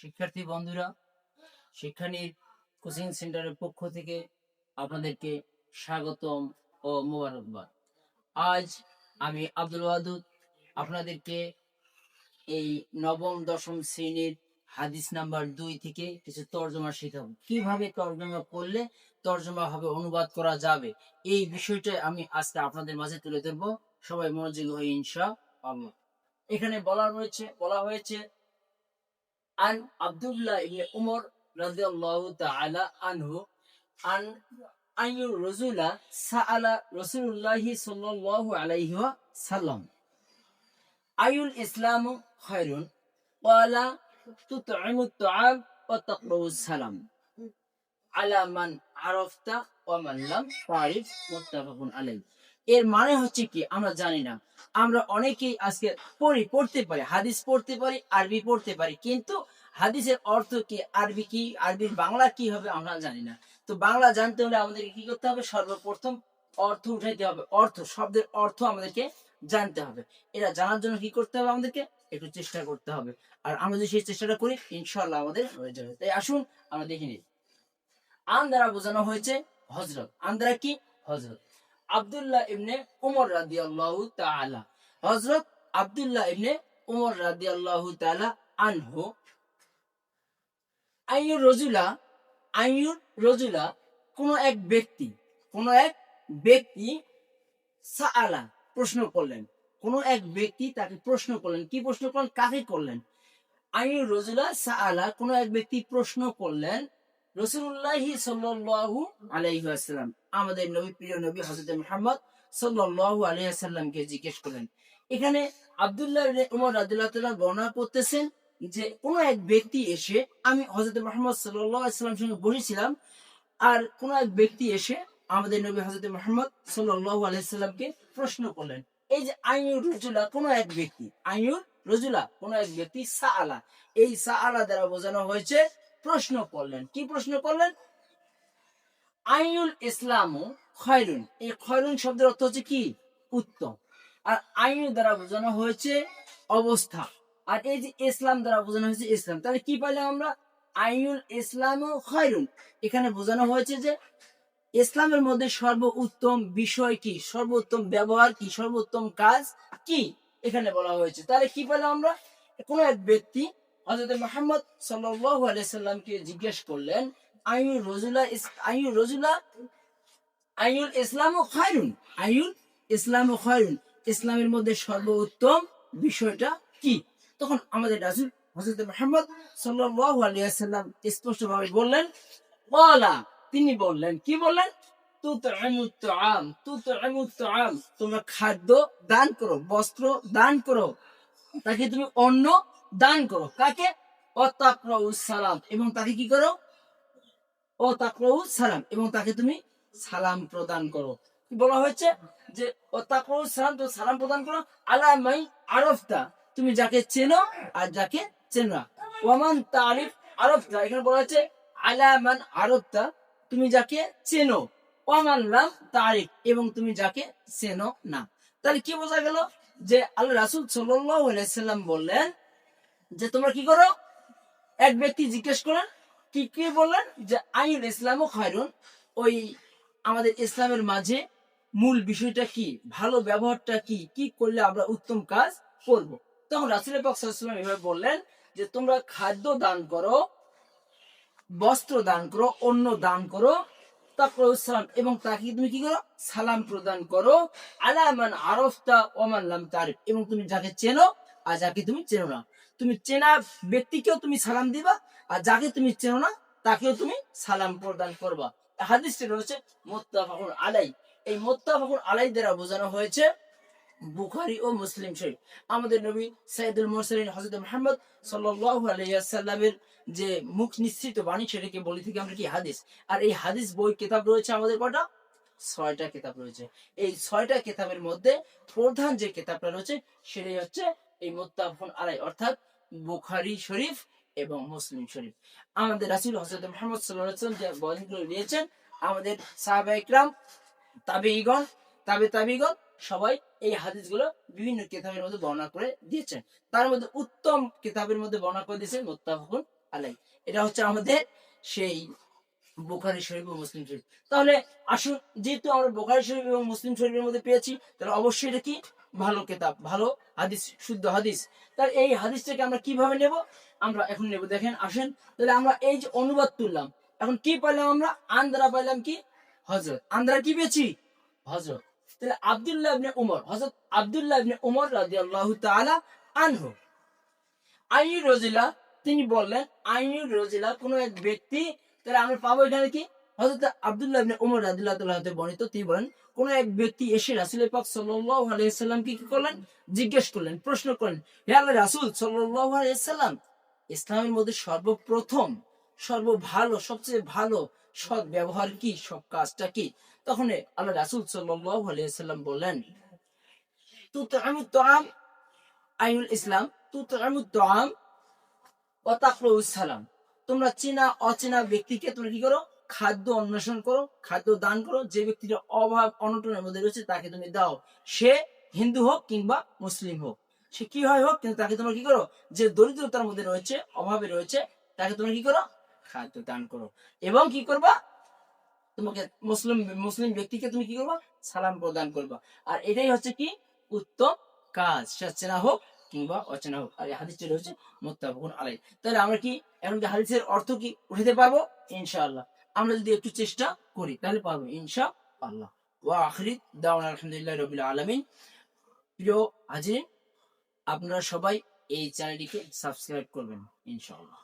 শিক্ষার্থী বন্ধুরা, শিক্ষানীর কোচিং সেন্টারের পক্ষ থেকে আপনাদেরকে স্বাগতম ও মোবারকবাদ। আজ আমি আব্দুল ওয়াদুদ আপনাদেরকে এই নবম, দশম শ্রেণির হাদিস নাম্বার দুই থেকে কিছু তর্জমা শেখাবো। কীভাবে তর্জমা করলে তর্জমা হবে, অনুবাদ করা যাবে, এই বিষয়টা আমি আজকে আপনাদের মাঝে তুলে ধরবো। সবাই মনোযোগী হয়ে ইনশা এখানে বলা রয়েছে, বলা হয়েছে আন আব্দুল্লাহ ইবনে উমর রাদিয়াল্লাহু তাআলা আনহু আন আইয়ু রাজুলা সাআলা রাসূলুল্লাহ সাল্লাল্লাহু আলাইহি ওয়া সাল্লাম আইউল ইসলামু খায়রুন ক্বালা তুত'iমু আত-তা'আম ওয়া তাকরাউ সালাম আলা মান আরাফতা ওয়া মান লাম তারিফ মুত্তাফাকুন আলাইহি এর মানে হচ্ছে কি, আমরা জানি না। আমরা অনেকেই আজকে পড়ি, পড়তে পারি, হাদিস পড়তে পারি, আরবি পড়তে পারি, কিন্তু হাদিসের অর্থ কি? আরবি কি? আরবির বাংলা কি হবে আমরা জানি না। তো বাংলা জানতে হলে আমাদেরকে কি করতে হবে? সর্বপ্রথম অর্থ উঠাইতে হবে। অর্থ, শব্দের অর্থ আমাদেরকে জানতে হবে। এটা জানার জন্য কি করতে হবে আমাদেরকে? একটু চেষ্টা করতে হবে। আর আমরা যদি সেই চেষ্টাটা করি ইনশাল্লাহ আমাদের হয়ে যাবে। তাই আসুন, আমরা দেখে নিই। আন দ্বারা বোঝানো হয়েছে হজরত আন দ্বারা কি? হজরত আব্দুল্লাহ ইবনে উমর রাদিয়াল্লাহু তাআলা। হযরত আব্দুল্লাহ ইবনে উমর রাদিয়াল্লাহু তাআলা আনহু আইয়ুর রজুলা আইয়ুর রজুলা, কোন এক ব্যক্তি, কোন এক ব্যক্তি সাআলা প্রশ্ন করলেন। কোন এক ব্যক্তি তাকে প্রশ্ন করলেন। কি প্রশ্ন করলেন? কাকে করলেন? আইয়ুর রজুলা, সাআলা, কোন এক ব্যক্তি প্রশ্ন করলেন রসুল্লাহি সাল্লাল্লাহু আলাইহি ওয়াসাল্লাম। আমাদের নবী, প্রিয় নবী হযরত মুহাম্মদ সাল্লাল্লাহু আলাইহি ওয়াসাল্লামকে জিজ্ঞেস করলেন। এখানে আব্দুল্লাহ উমর তাআলা বর্ণনা করতেছেন যে কোন এক ব্যক্তি এসে, আমি হযরত মুহাম্মদ ওয়াসাল্লামের সঙ্গে বসেছিলাম, আর কোন এক ব্যক্তি এসে আমাদের নবী হযরত মুহাম্মদ আলাইহি প্রশ্ন করলেন। এই যে আইয়ুর রজুলা কোন এক ব্যক্তি, আইয়ুর রজুলা কোন এক ব্যক্তি সাআলা, এই সাআলা দ্বারা বোঝানো হয়েছে প্রশ্ন করলেন। কি প্রশ্ন করলেন? আইনুল ইসলামু খয়রুন, এই খয়রুন শব্দের অর্থ হচ্ছে কি? উত্তম। আর আইনু দ্বারা বোঝানো হয়েছে অবস্থা। আর এই যে ইসলাম দ্বারা বোঝানো হয়েছে ইসলাম। তাহলে কি পাইলাম আমরা? আইনুল ইসলামু খয়রুন। এখানে বোঝানো হয়েছে যে ইসলামের মধ্যে সর্ব উত্তম বিষয় কি? সর্বোত্তম ব্যবহার কি? সর্বোত্তম কাজ কি? এখানে বলা হয়েছে। তাহলে কি পেলাম আমরা? কোন এক ব্যক্তি হযরত মুহাম্মদ সাল্লাল্লাহু আলাইহি সাল্লামকে জিজ্ঞেস করলেন আইয়ুল রজুলা আইয়ুল রজুলা আইয়ুল ইসলামু খায়রুন? আইয়ুল ও খায়রুন। ইসলামের মধ্যে সর্বোত্তম বিষয়টা কি? তখন আমাদের রাসূল হযরত মুহাম্মদ সাল্লাম স্পষ্টভাবে বললেন ওয়ালা তিনি বললেন, কি বললেন? তোমরা খাদ্য দান করো, বস্ত্র দান করো, তাকে তুমি অন্ন দান করো। কাকে? সালাম। এবং তাকে কি করো? অতাকরাউ সালাম। এবং তাকে তুমি সালাম প্রদান করো। বলা হয়েছে? যে, অতাকরাউ সালাম, তো সালাম প্রদান করো, আলা মাই আরফতা। তুমি যাকে চেনো আর যাকে চেনো না। ওয়ামান তারিফ আরফতা এখানে বলা হয়েছে আলা মান তুমি যাকে চেনো। ওয়ামান লাম তারিফ, এবং তুমি যাকে চেনো না। তাহলে কি বোঝা গেল? যে আল্লাহ রাসুল সাল্লাম বললেন যে, তোমরা কি করো? এক ব্যক্তি জিজ্ঞেস করেন কি কি বললেন? যে আইন ইসলামও খায়রুন ওই আমাদের ইসলামের মাঝে মূল বিষয়টা কি? ভালো ব্যবহারটা কি? কি করলে আমরা উত্তম কাজ করব? তখন রাসুল পাক সাল্লাম এভাবে বললেন যে, তোমরা খাদ্য দান করো, বস্ত্র দান করো, অন্ন দান করো সালাম, এবং তাকে তুমি কি করো? সালাম প্রদান করো আলামান আরফতা তারিফ, এবং তুমি যাকে চেনো আর যাকে তুমি চেনো না। তুমি চেনা ব্যক্তিকেও তুমি সালাম দিবা আর যাকে তুমি চেনো না, তাকেও তুমি সালাম প্রদান করবা। হাদিসটি রয়েছে মোত্তাফাকুন আলাই এই মোত্তাফাকুন আলাই দ্বারা বোঝানো হয়েছে বুখারী ও মুসলিম শরীফ। আমাদের নবী সাইদুল মুরসালিন হযরত মুহাম্মদ আলাইহি যে মুখ নিশ্চিত বাণী, সেটাকে বলি থেকে আমরা কি হাদিস? আর এই হাদিস বই কিতাব রয়েছে আমাদের কটা ছয়টা কিতাব রয়েছে। এই ছয়টা কিতাবের মধ্যে প্রধান যে কিতাবটা রয়েছে, সেটাই হচ্ছে এই মোত্তাফাকুন আলাই অর্থাৎ বুখারি শরীফ এবং মুসলিম শরীফ। আমাদের রাসূল হযরত মুহাম্মদ ওয়াসাল্লাম যে বর্ণনাগুলো নিয়েছেন, আমাদের সাহাবা ইকরাম, তাবেঈগণ তাবে তাবিগণ সবাই এই হাদিসগুলো বিভিন্ন কিতাবের মধ্যে বর্ণনা করে দিয়েছেন। তার মধ্যে উত্তম কিতাবের মধ্যে বর্ণনা করে দিয়েছেন মুত্তাফাকুন আলাই এটা হচ্ছে আমাদের সেই বোখারি শরীফ ও মুসলিম শরীফ। তাহলে আসুন, যেহেতু আমরা বোখারি শরীফ এবং মুসলিম শরীফের মধ্যে পেয়েছি, তাহলে অবশ্যই এটা কি? ভালো কেতাব, ভালো হাদিস, শুদ্ধ হাদিস। তাহলে এই হাদিসটাকে আমরা কীভাবে নেব? আমরা এখন নেব, দেখেন, আসেন। তাহলে আমরা এই যে অনুবাদ তুললাম। এখন কি পাইলাম আমরা? আন্দ্রা পাইলাম কি? হজরত আন্দ্রা কি পেয়েছি? হজরত তাহলে আব্দুল্লাহ ইবনে উমর হজরত আব্দুল্লাহ ইবনে উমর রাদিয়াল্লাহু তাআলা আনহু। আইনি রজিলা, তিনি বললেন আইনি রজিলা কোনো এক ব্যক্তি, তাহলে আমরা পাবো এখানে কি? হযরত আব্দুল্লাহ ইবনে উমর হতে বর্ণিত, তিনি বলেন, কোন এক ব্যক্তি এসে রাসূল পাক সাল্লাল্লাহু কি করলেন? জিজ্ঞেস করলেন, প্রশ্ন করলেন, হে আল্লাহ রাসূল সাল্লাল্লাহু আলাইহি সাল্লাম, ইসলামের মধ্যে সর্বপ্রথম সর্ব ভালো সবচেয়ে ভালো সৎ ব্যবহার কি? সব কাজটা কি? তখন আল্লাহ রাসূল সাল্লাম বললেন আইনুল ইসলাম সালাম। তোমরা চেনা, অচেনা ব্যক্তিকে কি করো? খাদ্য অন্বেষণ করো, খাদ্য দান করো। যে ব্যক্তির অভাব, অনটনের মধ্যে রয়েছে, তাকে তুমি দাও। সে হিন্দু হোক কিংবা মুসলিম হোক। সে কি হয় হোক, কিন্তু তাকে তোমরা কি করো? যে দরিদ্রতার মধ্যে রয়েছে, অভাবে রয়েছে, তাকে তোমরা কি করো? খাদ্য দান করো। এবং কি করবা? তোমাকে মুসলিম মুসলিম ব্যক্তিকে তুমি কি করবা? সালাম প্রদান করবা। আর এটাই হচ্ছে কি? উত্তম কাজ। চেনা হোক কিংবা অচেনা হোক। আর হাদিসটি রয়েছে মোত্তাফাকুন আলাই তাহলে আমরা কি এখন কি হাদিসের অর্থ কি উঠাতে পারব? ইনশাআল্লাহ। আমরা যদি একটু চেষ্টা করি, তাহলে পারব ইনশা আল্লাহ ওয়া আখরি দাওয়ান আলহামদুলিল্লাহ রবিল আলামিন। প্রিয় হাজিরিন, আপনারা সবাই এই চ্যানেলটিকে সাবস্ক্রাইব করবেন ইনশাআল্লাহ।